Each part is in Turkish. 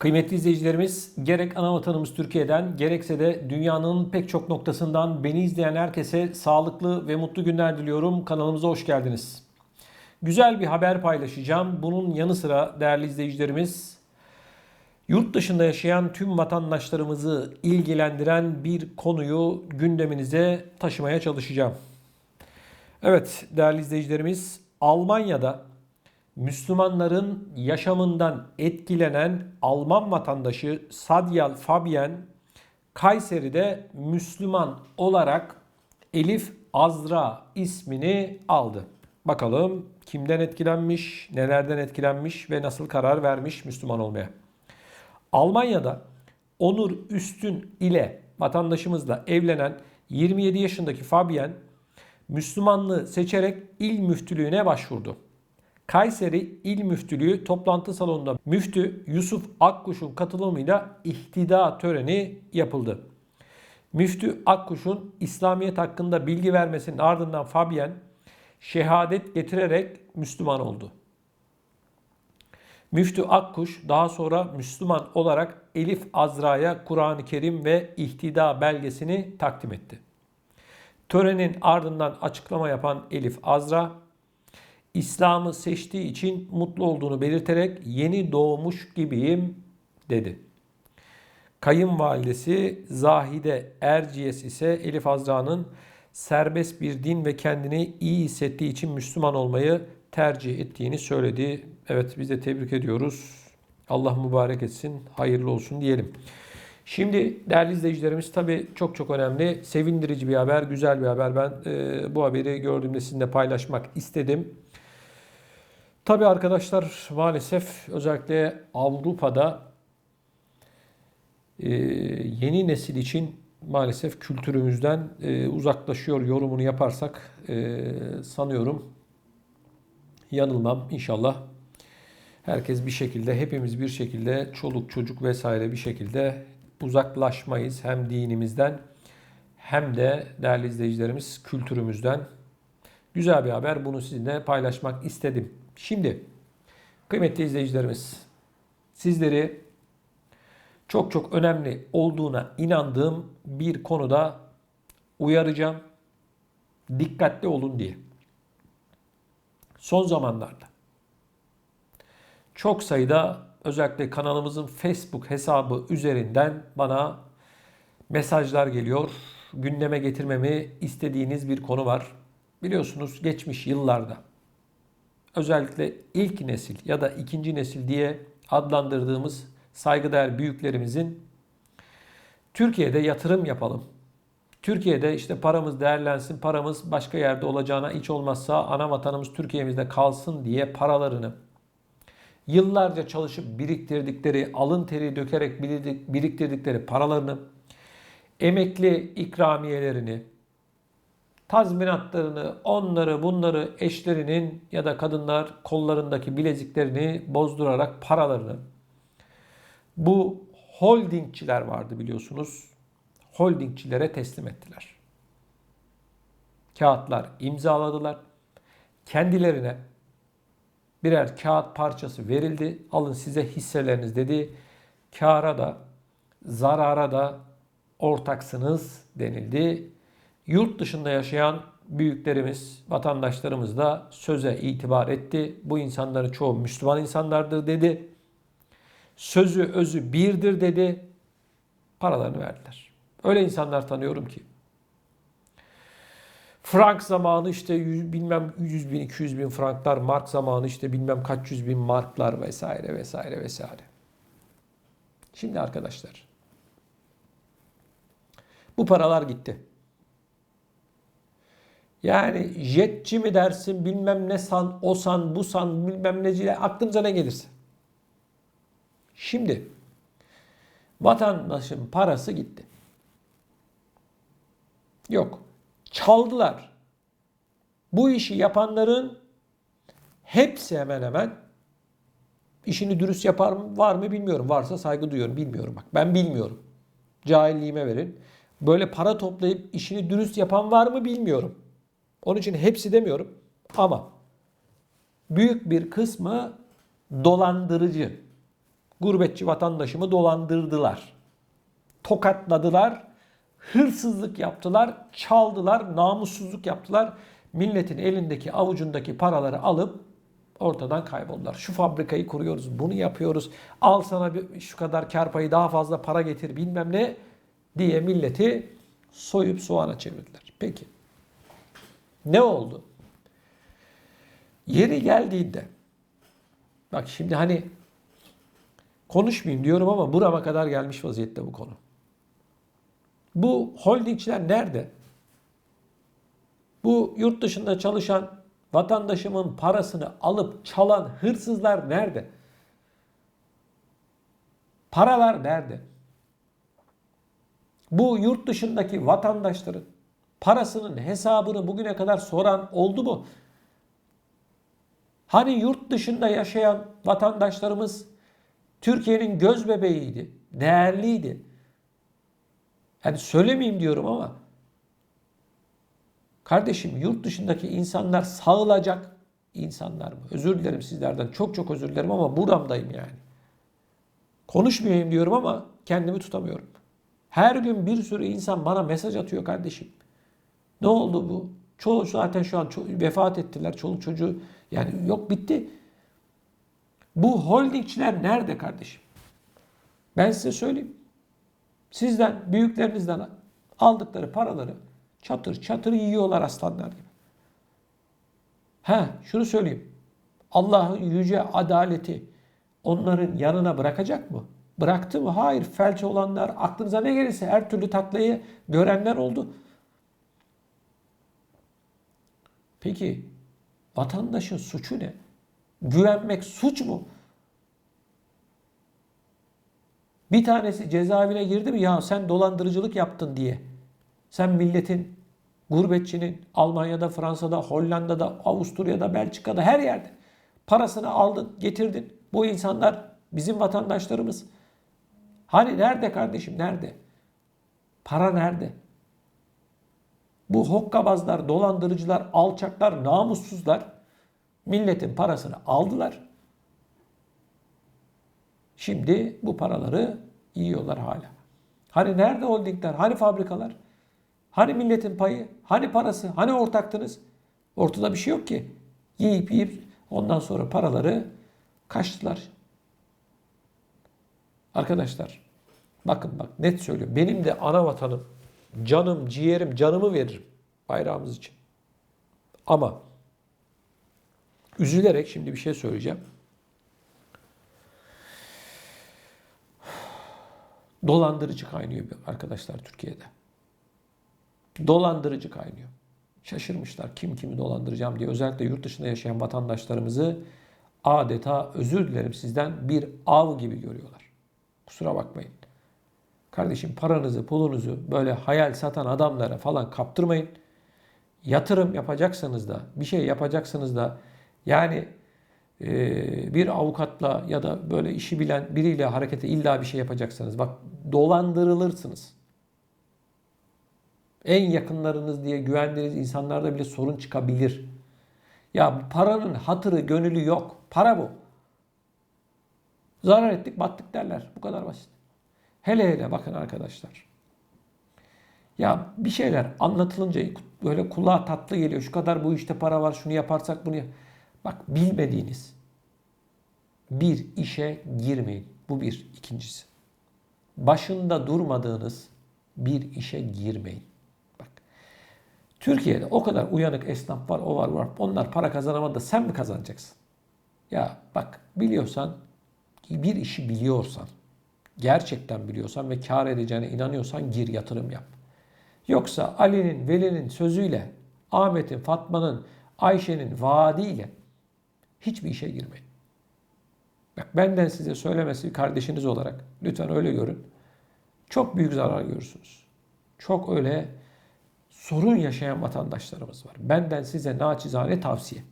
Kıymetli izleyicilerimiz, gerek ana vatanımız Türkiye'den gerekse de dünyanın pek çok noktasından beni izleyen herkese sağlıklı ve mutlu günler diliyorum. Kanalımıza hoş geldiniz. Güzel bir haber paylaşacağım. Bunun yanı sıra değerli izleyicilerimiz, yurt dışında yaşayan tüm vatandaşlarımızı ilgilendiren bir konuyu gündeminize taşımaya çalışacağım. Evet değerli izleyicilerimiz, Almanya'da Müslümanların yaşamından etkilenen Alman vatandaşı Sadyal Fabien Kayseri'de Müslüman olarak Elif Azra ismini aldı. Bakalım kimden etkilenmiş, nelerden etkilenmiş ve nasıl karar vermiş Müslüman olmaya. Almanya'da Onur Üstün ile vatandaşımızla evlenen 27 yaşındaki Fabien Müslümanlığı seçerek il müftülüğüne başvurdu. Kayseri İl Müftülüğü toplantı salonunda Müftü Yusuf Akkuş'un katılımıyla ihtida töreni yapıldı. Müftü Akkuş'un İslamiyet hakkında bilgi vermesinin ardından Fabien şehadet getirerek Müslüman oldu. Müftü Akkuş daha sonra Müslüman olarak Elif Azra'ya Kur'an-ı Kerim ve ihtida belgesini takdim etti. Törenin ardından açıklama yapan Elif Azra, İslam'ı seçtiği için mutlu olduğunu belirterek yeni doğmuş gibiyim dedi. Kayınvalidesi Zahide Erciyes ise Elif Azra'nın serbest bir din ve kendini iyi hissettiği için Müslüman olmayı tercih ettiğini söyledi. Evet biz de tebrik ediyoruz. Allah mübarek etsin, hayırlı olsun diyelim. Şimdi değerli izleyicilerimiz tabii çok çok önemli, sevindirici bir haber, güzel bir haber. Ben e, bu haberi gördüğümde sizinle paylaşmak istedim. Tabii arkadaşlar maalesef özellikle Avrupa'da e, yeni nesil için maalesef kültürümüzden e, uzaklaşıyor yorumunu yaparsak e, sanıyorum yanılmam inşallah. Herkes bir şekilde, hepimiz bir şekilde, çoluk çocuk vesaire bir şekilde uzaklaşmayız hem dinimizden hem de değerli izleyicilerimiz kültürümüzden. Güzel bir haber. Bunu sizinle paylaşmak istedim. Şimdi kıymetli izleyicilerimiz sizleri çok çok önemli olduğuna inandığım bir konuda uyaracağım. Dikkatli olun diye. Son zamanlarda çok sayıda özellikle kanalımızın Facebook hesabı üzerinden bana mesajlar geliyor. Gündeme getirmemi istediğiniz bir konu var. Biliyorsunuz geçmiş yıllarda özellikle ilk nesil ya da ikinci nesil diye adlandırdığımız saygıdeğer büyüklerimizin Türkiye'de yatırım yapalım. Türkiye'de işte paramız değerlensin, paramız başka yerde olacağına hiç olmazsa ana vatanımız Türkiye'mizde kalsın diye paralarını yıllarca çalışıp biriktirdikleri, alın teri dökerek biriktirdikleri paralarını, emekli ikramiyelerini, tazminatlarını, onları, bunları, eşlerinin ya da kadınlar kollarındaki bileziklerini bozdurarak paralarını bu holdingçiler vardı biliyorsunuz. Holdingçilere teslim ettiler. Kağıtlar imzaladılar. Kendilerine birer kağıt parçası verildi. Alın size hisseleriniz dedi. Kâra da zarara da ortaksınız denildi. Yurt dışında yaşayan büyüklerimiz, vatandaşlarımız da söze itibar etti. Bu insanların çoğu Müslüman insanlardır dedi. Sözü özü birdir dedi. Paralarını verdiler. Öyle insanlar tanıyorum ki. Frank zamanı işte yüz, bilmem 100 bin 200 bin franklar, mark zamanı işte bilmem kaç yüz bin marklar vesaire vesaire vesaire. Şimdi arkadaşlar bu paralar gitti. Yani jetçi mi dersin bilmem ne san, o san, bu san, bilmem neciyle aklınıza ne gelirse. Şimdi vatandaşın parası gitti. Yok. Çaldılar. Bu işi yapanların hepsi hemen hemen işini dürüst yapar mı var mı bilmiyorum. Varsa saygı duyuyorum bilmiyorum bak. Ben bilmiyorum. Cahilliğime verin. Böyle para toplayıp işini dürüst yapan var mı bilmiyorum. Onun için hepsi demiyorum. Ama büyük bir kısmı dolandırıcı. Gurbetçi vatandaşımı dolandırdılar. Tokatladılar, hırsızlık yaptılar, çaldılar, namussuzluk yaptılar. Milletin elindeki avucundaki paraları alıp ortadan kayboldular. Şu fabrikayı kuruyoruz, bunu yapıyoruz. Al sana bir, şu kadar kar payı daha fazla para getir bilmem ne diye milleti soyup soğana çevirdiler. Peki. Ne oldu? Yeri geldiğinde bak şimdi hani konuşmayayım diyorum ama burama kadar gelmiş vaziyette bu konu. Bu holdingçiler nerede? Bu yurt dışında çalışan vatandaşımın parasını alıp çalan hırsızlar nerede? Paralar nerede? Bu yurt dışındaki vatandaşların parasının hesabını bugüne kadar soran oldu mu? Hani yurt dışında yaşayan vatandaşlarımız Türkiye'nin göz bebeğiydi, değerliydi. Yani söylemeyeyim diyorum ama kardeşim yurt dışındaki insanlar sağılacak insanlar mı? Özür dilerim sizlerden. Çok çok özür dilerim ama buramdayım yani. Konuşmayayım diyorum ama kendimi tutamıyorum. Her gün bir sürü insan bana mesaj atıyor kardeşim. Ne oldu bu? Çoğu zaten şu an ço- vefat ettiler. Çoluk çocuğu yani yok bitti. Bu holdingçiler nerede kardeşim? Ben size söyleyeyim. Sizden, büyüklerinizden aldıkları paraları çatır çatır yiyorlar aslanlar gibi. Ha, şunu söyleyeyim. Allah'ın yüce adaleti onların yanına bırakacak mı? Bıraktı mı? Hayır. Felç olanlar, aklınıza ne gelirse her türlü taklayı görenler oldu. Peki vatandaşın suçu ne? Güvenmek suç mu? Bir tanesi cezaevine girdi mi ya sen dolandırıcılık yaptın diye. Sen milletin, gurbetçinin Almanya'da, Fransa'da, Hollanda'da, Avusturya'da, Belçika'da her yerde parasını aldın, getirdin. Bu insanlar bizim vatandaşlarımız. Hani nerede kardeşim nerede? Para nerede? Bu hokkabazlar, dolandırıcılar, alçaklar, namussuzlar milletin parasını aldılar. Şimdi bu paraları yiyorlar hala. Hani nerede holdingler? Hani fabrikalar? Hani milletin payı? Hani parası? Hani ortaktınız? Ortada bir şey yok ki. Yiyip yiyip ondan sonra paraları kaçtılar. Arkadaşlar bakın bak net söylüyorum. Benim de ana vatanım, canım, ciğerim, canımı veririm bayrağımız için. Ama üzülerek şimdi bir şey söyleyeceğim. Dolandırıcı kaynıyor arkadaşlar Türkiye'de. Dolandırıcı kaynıyor. Şaşırmışlar kim kimi dolandıracağım diye. Özellikle yurt dışında yaşayan vatandaşlarımızı adeta özür dilerim sizden bir av gibi görüyorlar. Kusura bakmayın. Kardeşim paranızı, pulunuzu böyle hayal satan adamlara falan kaptırmayın. Yatırım yapacaksanız da, bir şey yapacaksanız da yani bir avukatla ya da böyle işi bilen biriyle harekete illa bir şey yapacaksanız bak dolandırılırsınız. En yakınlarınız diye güvendiğiniz insanlarda bile sorun çıkabilir. Ya paranın hatırı, gönülü yok. Para bu. Zarar ettik, battık derler. Bu kadar basit. Hele hele bakın arkadaşlar. Ya bir şeyler anlatılınca böyle kulağa tatlı geliyor. Şu kadar bu işte para var, şunu yaparsak bunu yap. Bak bilmediğiniz bir işe girmeyin. Bu bir. ikincisi. Başında durmadığınız bir işe girmeyin. Bak. Türkiye'de o kadar uyanık esnaf var, o var, var. Onlar para kazanamadı da sen mi kazanacaksın? Ya bak biliyorsan, bir işi biliyorsan, gerçekten biliyorsan ve kar edeceğine inanıyorsan gir yatırım yap. Yoksa Ali'nin, Veli'nin sözüyle, Ahmet'in, Fatma'nın, Ayşe'nin vaadiyle hiçbir işe girmeyin. Bak benden size söylemesi kardeşiniz olarak lütfen öyle görün. Çok büyük zarar görürsünüz. Çok öyle sorun yaşayan vatandaşlarımız var. Benden size naçizane tavsiye.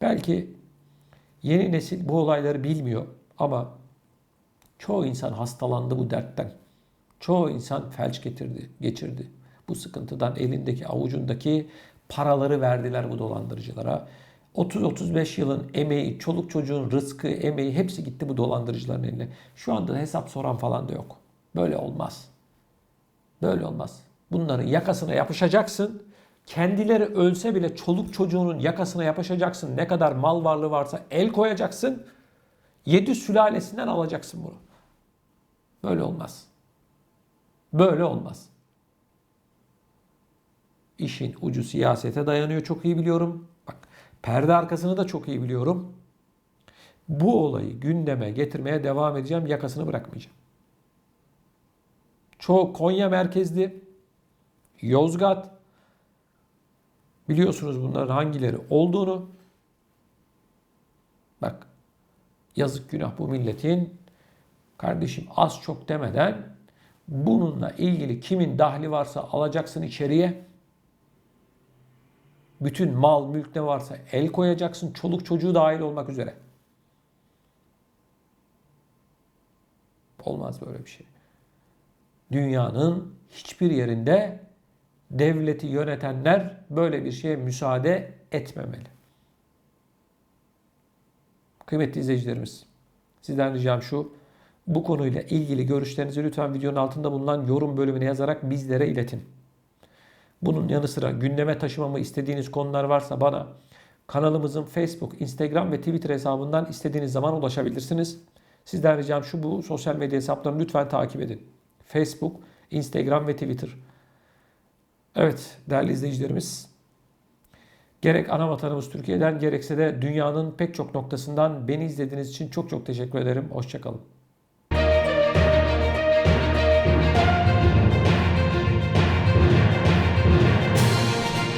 Belki yeni nesil bu olayları bilmiyor ama çoğu insan hastalandı bu dertten. Çoğu insan felç getirdi, geçirdi. Bu sıkıntıdan elindeki, avucundaki paraları verdiler bu dolandırıcılara. 30-35 yılın emeği, çoluk çocuğun rızkı, emeği hepsi gitti bu dolandırıcıların eline. Şu anda hesap soran falan da yok. Böyle olmaz. Böyle olmaz. Bunların yakasına yapışacaksın. Kendileri ölse bile çoluk çocuğunun yakasına yapışacaksın. Ne kadar mal varlığı varsa el koyacaksın. Yedi sülalesinden alacaksın bunu. Böyle olmaz. Böyle olmaz. İşin ucu siyasete dayanıyor çok iyi biliyorum. Bak perde arkasını da çok iyi biliyorum. Bu olayı gündeme getirmeye devam edeceğim. Yakasını bırakmayacağım. Çoğu Konya merkezli, Yozgat, biliyorsunuz bunların hangileri olduğunu. Bak yazık günah bu milletin kardeşim az çok demeden bununla ilgili kimin dahli varsa alacaksın içeriye. Bütün mal mülk ne varsa el koyacaksın. Çoluk çocuğu dahil olmak üzere. Olmaz böyle bir şey. Dünyanın hiçbir yerinde devleti yönetenler böyle bir şeye müsaade etmemeli. Kıymetli izleyicilerimiz, sizden ricam şu. Bu konuyla ilgili görüşlerinizi lütfen videonun altında bulunan yorum bölümüne yazarak bizlere iletin. Bunun yanı sıra gündeme taşımamı istediğiniz konular varsa bana kanalımızın Facebook, Instagram ve Twitter hesabından istediğiniz zaman ulaşabilirsiniz. Sizden ricam şu bu sosyal medya hesaplarını lütfen takip edin. Facebook, Instagram ve Twitter. Evet değerli izleyicilerimiz. Gerek ana vatanımız Türkiye'den gerekse de dünyanın pek çok noktasından beni izlediğiniz için çok çok teşekkür ederim. Hoşçakalın.